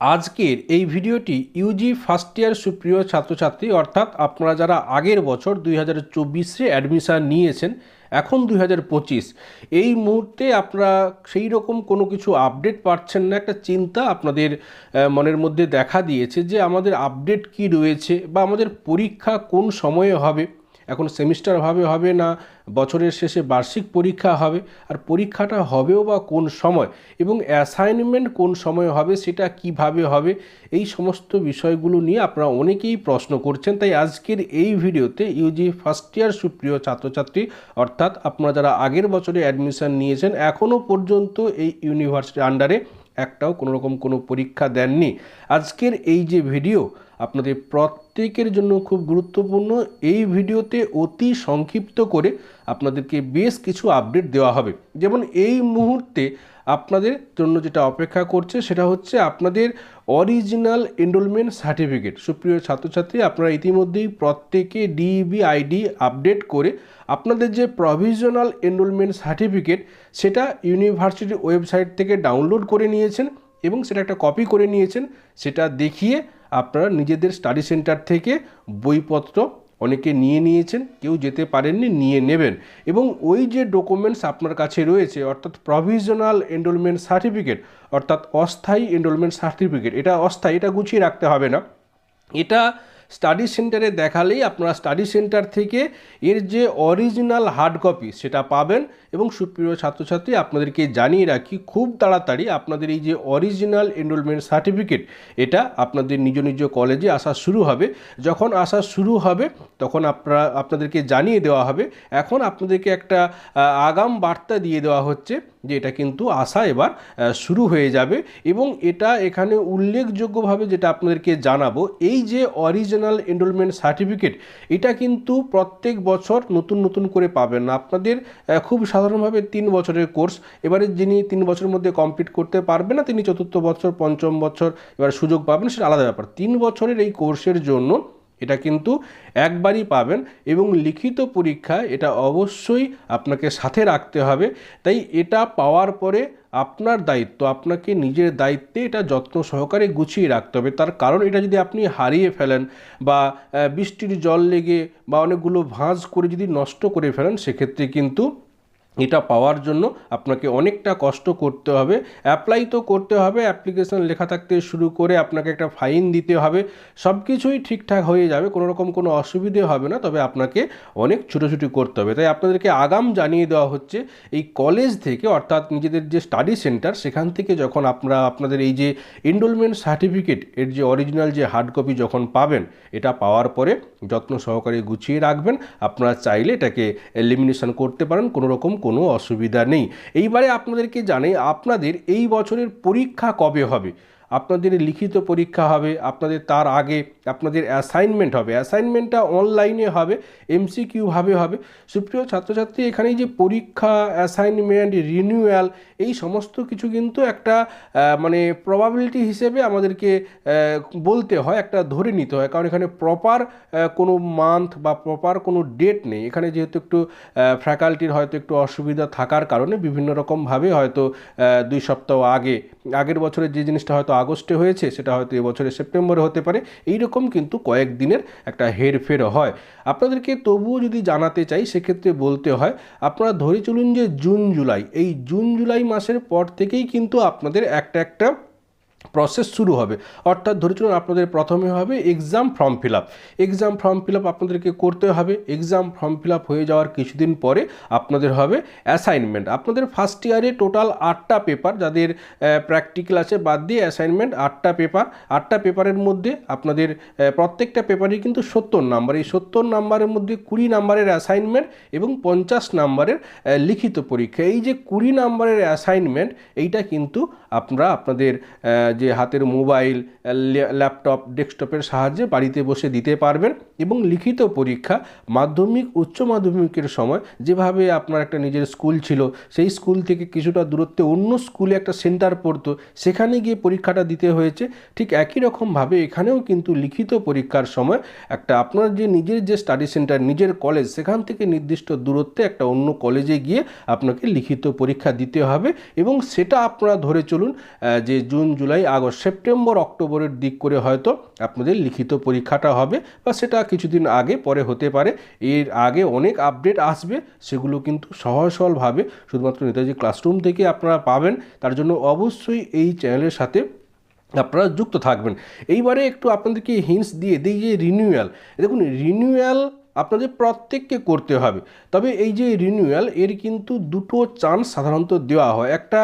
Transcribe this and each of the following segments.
আজকের এই ভিডিওটি ইউজি ফার্স্ট ইয়ার সুপ্রিয় ছাত্রছাত্রী, অর্থাৎ আপনারা যারা আগের বছর দুই হাজার চব্বিশে অ্যাডমিশান নিয়েছেন, এখন দুই হাজার পঁচিশ, এই মুহূর্তে আপনারা সেই রকম কোনো কিছু আপডেট পাচ্ছেন না, একটা চিন্তা আপনাদের মনের মধ্যে দেখা দিয়েছে যে আমাদের আপডেট কি রয়েছে বা আমাদের পরীক্ষা কোন সময়ে হবে। এখন সেমিস্টারভাবে হবে না, বছরের শেষে বার্ষিক পরীক্ষা হবে, আর পরীক্ষাটা হবেও বা কোন সময় এবং অ্যাসাইনমেন্ট কোন সময় হবে সেটা কীভাবে হবে, এই সমস্ত বিষয়গুলো নিয়ে আপনারা অনেকেই প্রশ্ন করছেন। তাই আজকের এই ভিডিওতে ইউজি ফার্স্ট ইয়ার সুপ্রিয় ছাত্রছাত্রী, অর্থাৎ আপনারা যারা আগের বছরে অ্যাডমিশন নিয়েছেন এখনও পর্যন্ত এই ইউনিভার্সিটির আন্ডারে একটাও কোনো রকম কোনো পরীক্ষা দেননি। আজকের এই যে ভিডিও আপনাদের প্রত্যেকের জন্য খুব গুরুত্বপূর্ণ এই ভিডিওতে অতি সংক্ষিপ্ত করে আপনাদেরকে বেশ কিছু আপডেট দেওয়া হবে। যেমন এই মুহূর্তে আপনাদের জন্য যেটা অপেক্ষা করছে সেটা হচ্ছে আপনাদের অরিজিনাল এনরোলমেন্ট সার্টিফিকেট। সুপ্রিয় ছাত্রছাত্রী, আপনারা ইতিমধ্যেই প্রত্যেকে ডিইবি আইডি আপডেট করে আপনাদের যে প্রভিশনাল এনরোলমেন্ট সার্টিফিকেট সেটা ইউনিভার্সিটির ওয়েবসাইট থেকে ডাউনলোড করে নিয়েছেন এবং সেটা একটা কপি করে নিয়েছেন। সেটা দেখিয়ে আপনারা নিজেদের স্টাডি সেন্টার থেকে বইপত্র অনেকে নিয়ে নিয়েছেন, কেউ যেতে পারেননি, নিয়ে নেবেন। এবং ওই যে ডকুমেন্টস আপনার কাছে রয়েছে, অর্থাৎ প্রভিশনাল এনরোলমেন্ট সার্টিফিকেট অর্থাৎ অস্থায়ী এনরোলমেন্ট সার্টিফিকেট এটা অস্থায়ী, এটা গুছিয়ে রাখতে হবে না। এটা স্টাডি সেন্টারে দেখালেই আপনারা স্টাডি সেন্টার থেকে এর যে অরিজিনাল হার্ড কপি সেটা পাবেন এবং সুপ্রিয় ছাত্রছাত্রী, আপনাদেরকে জানিয়ে রাখি, খুব তাড়াতাড়ি আপনাদের এই যে অরিজিনাল এনরোলমেন্ট সার্টিফিকেট এটা আপনাদের নিজ নিজ কলেজে আসা শুরু হবে। যখন আসা শুরু হবে, তখন আপনারা, আপনাদেরকে জানিয়ে দেওয়া হবে। এখন আপনাদেরকে একটা আগাম বার্তা দিয়ে দেওয়া হচ্ছে যে এটা কিন্তু আসা এবার শুরু হয়ে যাবে এবং এটা এখানে উল্লেখযোগ্যভাবে যেটা আপনাদেরকে জানাব, এই যে অরিজিনাল এনরোলমেন্ট সার্টিফিকেট এটা কিন্তু প্রত্যেক বছর নতুন নতুন করে পাবেন। না আপনাদের খুব সাধারণভাবে তিন বছরের কোর্স, এবারে যিনি তিন বছরের মধ্যে কমপ্লিট করতে পারবে না, তিনি চতুর্থ বছর, পঞ্চম বছর এবার সুযোগ পাবেন, সেটা আলাদা ব্যাপার। তিন বছরের এই কোর্সের জন্য এটা কিন্তু একবারই পাবেন এবং লিখিত পরীক্ষা এটা অবশ্যই আপনাকে সাথে রাখতে হবে। তাই এটা পাওয়ার পরে আপনার দায়িত্ব, আপনাকে নিজের দায়িত্বে এটা যত্ন সহকারে গুছিয়ে রাখতে হবে। তার কারণ এটা যদি আপনি হারিয়ে ফেলেন বা বৃষ্টির জল লেগে বা অনেকগুলো ভাঁজ করে যদি নষ্ট করে ফেলেন, সেক্ষেত্রে কিন্তু এটা পাওয়ার জন্য আপনাকে অনেকটা কষ্ট করতে হবে। অ্যাপ্লাই তো করতে হবে অ্যাপ্লিকেশন লেখা থাকতে শুরু করে আপনাকে একটা ফাইন দিতে হবে। সব কিছুই ঠিকঠাক হয়ে যাবে কোনো রকম কোনো অসুবিধে হবে না, তবে আপনাকে অনেক ছুটোছুটি করতে হবে। তাই আপনাদেরকে আগাম জানিয়ে দেওয়া হচ্ছে, এই কলেজ থেকে অর্থাৎ নিজেদের যে স্টাডি সেন্টার সেখান থেকে যখন আপনারা আপনাদের এই যে এনরোলমেন্ট সার্টিফিকেট এর যে অরিজিনাল যে হার্ড কপি যখন পাবেন, এটা পাওয়ার পরে যত্ন সহকারে গুছিয়ে রাখবেন। আপনারা চাইলে এটাকে এলিমিনেশন করতে পারেন কোনো রকম কোনো অসুবিধা নেই। এইবারে আপনাদেরকে জানাই আপনাদের এই বছরের পরীক্ষা কবে হবে? আপনাদের লিখিত পরীক্ষা হবে, আপনাদের তার আগে আপনাদের অ্যাসাইনমেন্ট হবে। অ্যাসাইনমেন্টটা অনলাইনে হবে এমসিকিউভাবে হবে। সুপ্রিয় ছাত্রছাত্রী, এখানে যে পরীক্ষা অ্যাসাইনমেন্ট রিনিউয়াল এই সমস্ত কিছু কিন্তু একটা মানে প্রবাবিলিটি হিসেবে আমাদেরকে বলতে হয়, একটা ধরে নিতে হয়। কারণ এখানে প্রপার কোনো মান্থ বা প্রপার কোনো ডেট নেই। এখানে যেহেতু একটু ফ্যাকাল্টির হয়তো একটু অসুবিধা থাকার কারণে বিভিন্ন রকমভাবে হয়তো দুই সপ্তাহ আগে, আগের বছরে যে জিনিসটা হয়তো আগস্টে হয়েছে, সেটা হয়তো এবছরে সেপ্টেম্বরে হতে পারে। এইরকম কিন্তু কয়েক দিনের একটা হেরফের হয়। আপনাদেরকে তবুও যদি জানাতে চাই, সেক্ষেত্রে বলতে হয়, আপনারা ধরে চলুন যে জুন, জুলাই, এই জুন, জুলাই মাসের পর থেকেই কিন্তু আপনাদের একটা একটা প্রসেস শুরু হবে। অর্থাৎ ধরে চলুন আপনাদের প্রথমে হবে exam form fill up exam form fill up আপনাদেরকে করতে হবে। এক্সাম ফর্ম ফিল আপ হয়ে যাওয়ার কিছুদিন পরে আপনাদের হবে অ্যাসাইনমেন্ট আপনাদের ফার্স্ট ইয়ারে টোটাল আটটা পেপার যাদের প্র্যাকটিক্যাল আছে বাদ দিয়ে অ্যাসাইনমেন্ট আটটা পেপার আটটা পেপারের মধ্যে আপনাদের প্রত্যেকটা পেপারই কিন্তু সত্তর নাম্বার এই সত্তর নাম্বারের মধ্যে কুড়ি নাম্বারের অ্যাসাইনমেন্ট এবং পঞ্চাশ নাম্বারের লিখিত পরীক্ষা। এই যে কুড়ি নাম্বারের অ্যাসাইনমেন্ট এইটা কিন্তু আপনারা আপনাদের যে হাতের মোবাইল ল্যাপটপ, ডেস্কটপের সাহায্যে বাড়িতে বসে দিতে পারবেন এবং লিখিত পরীক্ষা মাধ্যমিক, উচ্চ মাধ্যমিকের সময় যেভাবে আপনার একটা নিজের স্কুল ছিল, সেই স্কুল থেকে কিছুটা দূরত্বে অন্য স্কুলে একটা সেন্টার পড়তো, সেখানে গিয়ে পরীক্ষাটা দিতে হয়েছে। ঠিক একই রকমভাবে এখানেও কিন্তু লিখিত পরীক্ষার সময় একটা আপনার যে নিজের যে স্টাডি সেন্টার, নিজের কলেজ, সেখান থেকে নির্দিষ্ট দূরত্বে একটা অন্য কলেজে গিয়ে আপনাকে লিখিত পরীক্ষা দিতে হবে এবং সেটা আপনারা ধরে চলুন যে June, July July August, September, অক্টোবরের দিক করে হয়তো আপনাদের লিখিত পরীক্ষাটা হবে বা সেটা কিছুদিন আগে, পরে হতে পারে। এর আগে অনেক আপডেট আসবে, সেগুলো কিন্তু সহজ সরলভাবে শুধুমাত্র নেতাজি ক্লাসরুম থেকে আপনারা পাবেন। তার জন্য অবশ্যই এই চ্যানেলের সাথে আপনারা যুক্ত থাকবেন। এইবারে একটু আপনাদেরকে হিন্টস দিয়ে দিই যে রিনিউয়াল দেখুন রিনিউয়াল আপনাদের প্রত্যেককে করতে হবে। তবে এই যে রিনিউয়াল এর কিন্তু দুটো চান্স সাধারণত দেওয়া হয়। একটা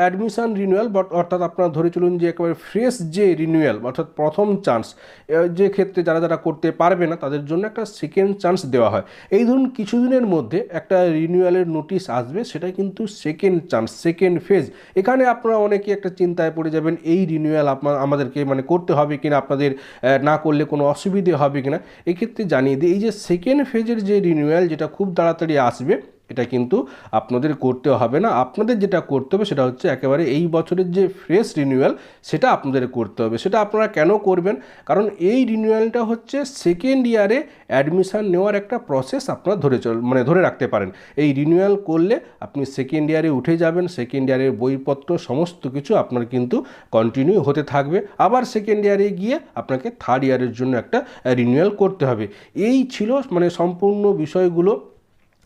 অ্যাডমিশন রিনিউয়াল অর্থাৎ আপনারা ধরে চলুন যে একেবারে ফ্রেশ যে রিনিউয়াল অর্থাৎ প্রথম চান্স যে ক্ষেত্রে যারা যারা করতে পারবে না, তাদের জন্য একটা সেকেন্ড চান্স দেওয়া হয়। এই ধরুন কিছুদিনের মধ্যে একটা রিনিউয়ালের নোটিশ আসবে সেটা কিন্তু সেকেন্ড চান্স সেকেন্ড ফেজ এখানে আপনারা অনেকে একটা চিন্তায় পড়ে যাবেন, এই রিনিউয়াল আপনার আমাদেরকে মানে করতে হবে কিনা, আপনাদের না করলে কোনো অসুবিধে হবে কিনা। এক্ষেত্রে জানিয়ে দিই, এই যে সেকেন্ড ফেজের যে রিনিউয়াল যেটা খুব তাড়াতাড়ি আসবে এটা কিন্তু আপনাদের করতে হবে না। আপনাদের যেটা করতে হবে সেটা হচ্ছে একেবারে এই বছরের যে ফ্রেশ রিনিউয়াল সেটা আপনাদের করতে হবে। সেটা আপনারা কেন করবেন? কারণ এই রিনিউয়ালটা হচ্ছে সেকেন্ড ইয়ারে অ্যাডমিশান নেওয়ার একটা প্রসেস আপনারা ধরে চল মানে ধরে রাখতে পারেন। এই রিনিউয়াল করলে আপনি সেকেন্ড ইয়ারে উঠে যাবেন সেকেন্ড ইয়ারের বইপত্র, সমস্ত কিছু আপনার কিন্তু কন্টিনিউ হতে থাকবে। আবার সেকেন্ড ইয়ারে গিয়ে আপনাকে থার্ড ইয়ারের জন্য একটা রিনিউয়াল করতে হবে। এই ছিল মানে সম্পূর্ণ বিষয়গুলো।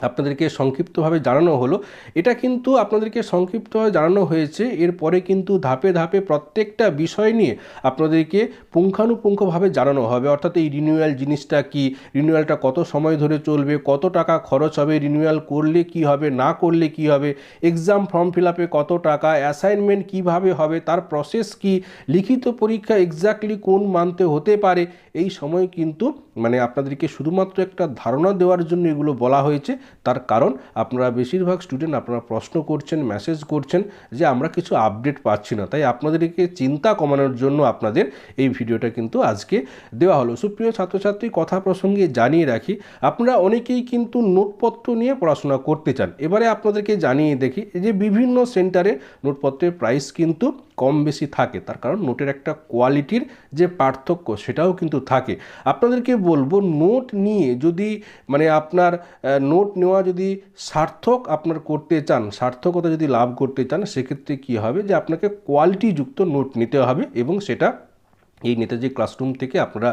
আপনাদেরকে সংক্ষিপ্তভাবে জানানো হলো। এটা কিন্তু আপনাদেরকে সংক্ষিপ্তভাবে জানানো হয়েছে। এরপরে কিন্তু ধাপে ধাপে প্রত্যেকটা বিষয় নিয়ে আপনাদেরকে পুঙ্খানুপুঙ্খভাবে জানানো হবে। অর্থাৎ এই রিনিউয়াল জিনিসটা কি? রিনিউয়ালটা কত সময় ধরে চলবে? কত টাকা খরচ হবে? রিনিউয়াল করলে কি হবে? না করলে কি হবে? এক্সাম ফর্ম ফিল কত টাকা? অ্যাসাইনমেন্ট কীভাবে হবে? তার প্রসেস কি? লিখিত পরীক্ষা এক্স্যাক্টলি কোন মান্থে হতে পারে? এই সময় কিন্তু মানে আপনাদেরকে শুধুমাত্র একটা ধারণা দেওয়ার জন্য এগুলো বলা হয়েছে। তার কারণ, আপনারা বেশিরভাগ স্টুডেন্ট আপনারা প্রশ্ন করছেন মেসেজ করছেন যে আমরা কিছু আপডেট পাচ্ছি না। তাই আপনাদেরকে চিন্তা কমানোর জন্য আপনাদের এই ভিডিওটা কিন্তু আজকে দেওয়া হলো। সুপ্রিয় ছাত্রছাত্রী, কথা প্রসঙ্গে জানিয়ে রাখি, আপনারা অনেকেই কিন্তু নোটপত্র নিয়ে পড়াশোনা করতে চান। এবারে আপনাদেরকে জানিয়ে দেখি যে বিভিন্ন সেন্টারে নোটপত্রের প্রাইস কিন্তু কম বেশি থাকে, তার কারণ নোটের একটা কোয়ালিটির যে পার্থক্য সেটাও কিন্তু থাকে। আপনাদেরকে বলব, নোট নিয়ে যদি মানে আপনার নোট নেওয়া যদি সার্থক আপনার করতে চান, সার্থকতা যদি লাভ করতে চান, সেক্ষেত্রে কি হবে? যে আপনাকে কোয়ালিটিযুক্ত নোট নিতে হবে এবং সেটা এই নেতাজি ক্লাসরুম থেকে আপনারা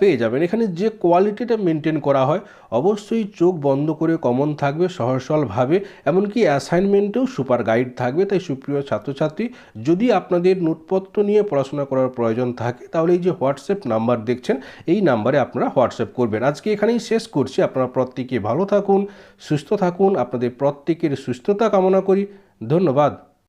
পেয়ে যাবেন। এখানে যে কোয়ালিটিটা মেনটেন করা হয়, অবশ্যই চোখ বন্ধ করে কমন থাকবে সহজ সরলভাবে এমনকি অ্যাসাইনমেন্টেও সুপার গাইড থাকবে। তাই সুপ্রিয় ছাত্রছাত্রী, যদি আপনাদের নোটপত্র নিয়ে পড়াশোনা করার প্রয়োজন থাকে, তাহলে এই যে হোয়াটসঅ্যাপ নাম্বার দেখছেন, এই নাম্বারে আপনারা হোয়াটসঅ্যাপ করবেন। আজকে এখানেই শেষ করছি। আপনারা প্রত্যেকে ভালো থাকুন, সুস্থ থাকুন। আপনাদের প্রত্যেকের সুস্থতা কামনা করি। ধন্যবাদ।